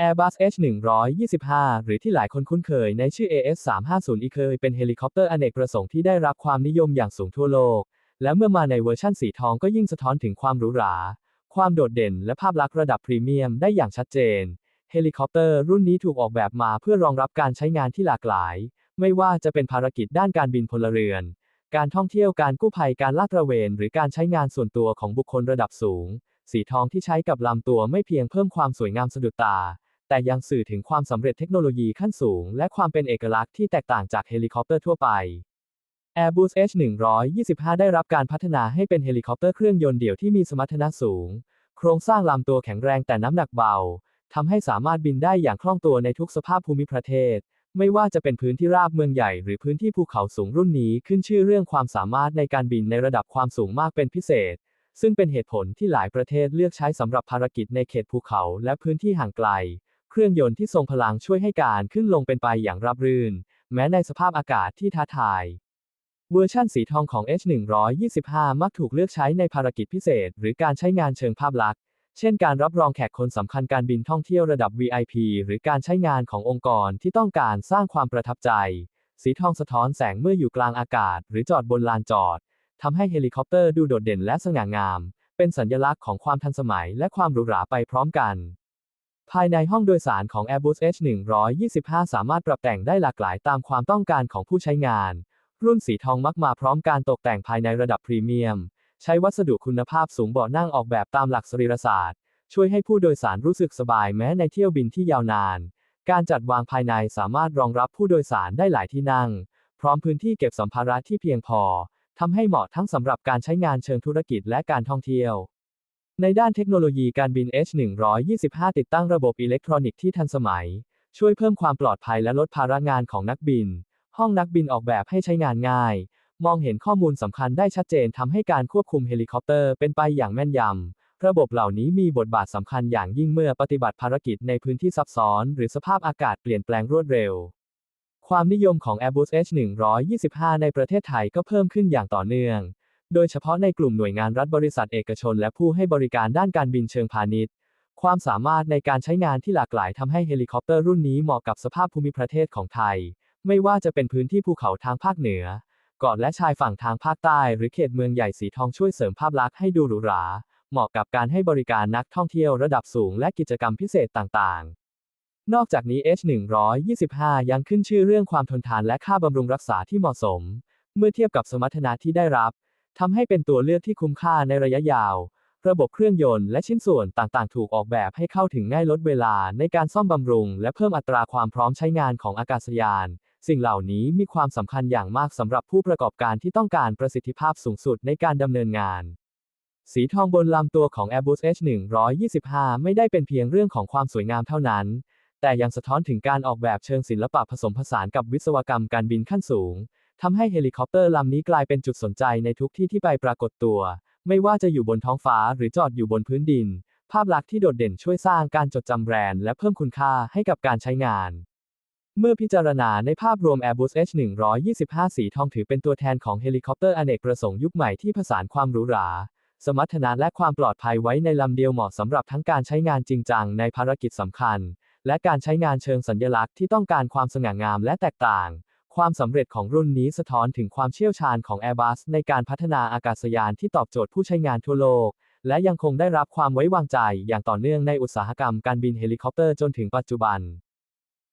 Airbus H125 หรือที่หลายคนคุ้นเคยในชื่อ AS350 เคยเป็นเฮลิคอปเตอร์อเนกประสงค์ที่ได้รับความนิยมอย่างสูงทั่วโลก และเมื่อมาในเวอร์ชั่นสีทองก็ยิ่งสะท้อนถึงความหรูหรา ความโดดเด่นและภาพลักษณ์ระดับพรีเมียมได้อย่างชัดเจน เฮลิคอปเตอร์รุ่นนี้ถูกออกแบบมาเพื่อรองรับการใช้งานที่หลากหลาย ไม่ว่าจะเป็นภารกิจด้านการบินพลเรือน การท่องเที่ยวการกู้ภัยการลาดตระเวน หรือการใช้งานส่วนตัวของบุคคลระดับสูง สีทองที่ใช้กับลำตัวไม่เพียงเพิ่มความสวยงามสะดุดตา แต่ยังสื่อถึงความสำเร็จเทคโนโลยีขั้นสูง และความเป็นเอกลักษณ์ที่แตกต่างจากเฮลิคอปเตอร์ทั่วไป Airbus H125 ได้รับการพัฒนาให้เป็นเฮลิคอปเตอร์เครื่องยนต์เดี่ยวที่มีสมรรถนะสูง โครงสร้างลำตัวแข็งแรงแต่น้ำหนักเบา ทำให้สามารถบินได้อย่างคล่องตัวในทุกสภาพภูมิประเทศ ไม่ว่าจะเป็นพื้นที่ราบเมืองใหญ่หรือพื้นที่ภูเขาสูงรุ่นนี้ขึ้นชื่อเรื่องความสามารถในการบินในระดับความสูงมากเป็นพิเศษ ซึ่งเป็นเหตุผลที่หลายประเทศเลือกใช้สำหรับภารกิจในเขตภูเขาและพื้นที่ห่างไกล เครื่องยนต์ที่ทรงพลังช่วยให้การขึ้นลงเป็นไปอย่างราบรื่น แม้ในสภาพอากาศที่ท้าทาย เวอร์ชั่นสีทองของ H125 มักถูกเลือกใช้ในภารกิจพิเศษ หรือการใช้งานเชิงภาพลักษณ์ เช่นการรับรองแขกคนสำคัญการบินท่องเที่ยวระดับ VIP หรือการใช้งานขององค์กรที่ต้องการสร้างความประทับใจ สีทองสะท้อนแสงเมื่ออยู่กลางอากาศ หรือจอดบนลานจอดทำให้เฮลิคอปเตอร์ดูโดดเด่นและสง่างาม เป็นสัญลักษณ์ของความทันสมัยและความหรูหราไปพร้อมกัน ภายในห้องโดยสารของ Airbus H125 สามารถปรับแต่งได้หลากหลายตามความต้องการของผู้ใช้งาน รุ่นสีทองมักมาพร้อมการตกแต่งภายในระดับพรีเมียม ใช้วัสดุคุณภาพสูงเบาะนั่งออกแบบตามหลักสรีรศาสตร์ ช่วยให้ผู้โดยสารรู้สึกสบายแม้ในเที่ยวบินที่ยาวนาน การจัดวางภายในสามารถรองรับผู้โดยสารได้หลายที่นั่ง พร้อมพื้นที่เก็บสัมภาระที่เพียงพอทำให้เหมาะทั้งสำหรับการใช้งานเชิงธุรกิจและการท่องเที่ยว ในด้านเทคโนโลยีการบิน H125 ติดตั้งระบบอิเล็กทรอนิกส์ที่ทันสมัย ช่วยเพิ่มความปลอดภัยและลดภาระงานของนักบิน ห้องนักบินออกแบบให้ใช้งานง่าย มองเห็นข้อมูลสำคัญได้ชัดเจนทำให้การควบคุมเฮลิคอปเตอร์เป็นไปอย่างแม่นยำ ระบบเหล่านี้มีบทบาทสำคัญอย่างยิ่งเมื่อปฏิบัติภารกิจในพื้นที่ซับซ้อน หรือสภาพอากาศเปลี่ยนแปลงรวดเร็ว ความนิยมของ Airbus H125 ในประเทศไทยก็เพิ่มขึ้นอย่างต่อเนื่อง โดยเฉพาะในกลุ่มหน่วยงานรัฐบริษัทเอกชน และผู้ให้บริการด้านการบินเชิงพาณิชย์ ความสามารถในการใช้งานที่หลากหลายทำให้เฮลิคอปเตอร์รุ่นนี้เหมาะกับสภาพภูมิประเทศของไทย ไม่ว่าจะเป็นพื้นที่ภูเขาทางภาคเหนือเกาะและชายฝั่งทางภาคใต้ หรือเขตเมืองใหญ่สีทองช่วยเสริมภาพลักษณ์ให้ดูหรูหรา เหมาะกับการให้บริการนักท่องเที่ยวระดับสูงและกิจกรรมพิเศษต่างๆ นอกจากนี้ H125 ยังขึ้นชื่อเรื่องความทนทานและค่าบำรุงรักษาที่เหมาะสม เมื่อเทียบกับสมรรถนะที่ได้รับ ทำให้เป็นตัวเลือกที่คุ้มค่าในระยะยาว ระบบเครื่องยนต์และชิ้นส่วนต่างๆ ถูกออกแบบให้เข้าถึงง่ายลดเวลาในการซ่อมบำรุง และเพิ่มอัตราความพร้อมใช้งานของอากาศยาน สิ่งเหล่านี้มีความสำคัญอย่างมากสำหรับผู้ประกอบการที่ต้องการประสิทธิภาพสูงสุดในการดำเนินงาน สีทองบนลำตัวของ Airbus H125 ไม่ได้เป็นเพียงเรื่องของความสวยงามเท่านั้น แต่ยังสะท้อนถึงการออกแบบเชิงศิลปะผสมผสานกับวิศวกรรมการบินขั้นสูง ทำให้เฮลิคอปเตอร์ลำนี้กลายเป็นจุดสนใจในทุกที่ที่ไปปรากฏตัว ไม่ว่าจะอยู่บนท้องฟ้าหรือจอดอยู่บนพื้นดิน ภาพลักษณ์ที่โดดเด่นช่วยสร้างการจดจำแบรนด์และเพิ่มคุณค่าให้กับการใช้งาน เมื่อพิจารณาในภาพรวม Airbus H125 สีทองถือเป็นตัวแทนของเฮลิคอปเตอร์อเนกประสงค์ยุคใหม่ที่ผสานความหรูหรา สมรรถนะและความปลอดภัยไว้ในลำเดียวเหมาะสำหรับทั้งการใช้งานจริงจังในภารกิจสำคัญ และการใช้งานเชิงสัญลักษณ์ที่ต้องการความสง่างามและแตกต่าง ความสำเร็จของรุ่นนี้สะท้อนถึงความเชี่ยวชาญของ Airbus ในการพัฒนาอากาศยานที่ตอบโจทย์ผู้ใช้งานทั่วโลก และยังคงได้รับความไว้วางใจอย่างต่อเนื่องในอุตสาหกรรมการบินเฮลิคอปเตอร์จนถึงปัจจุบัน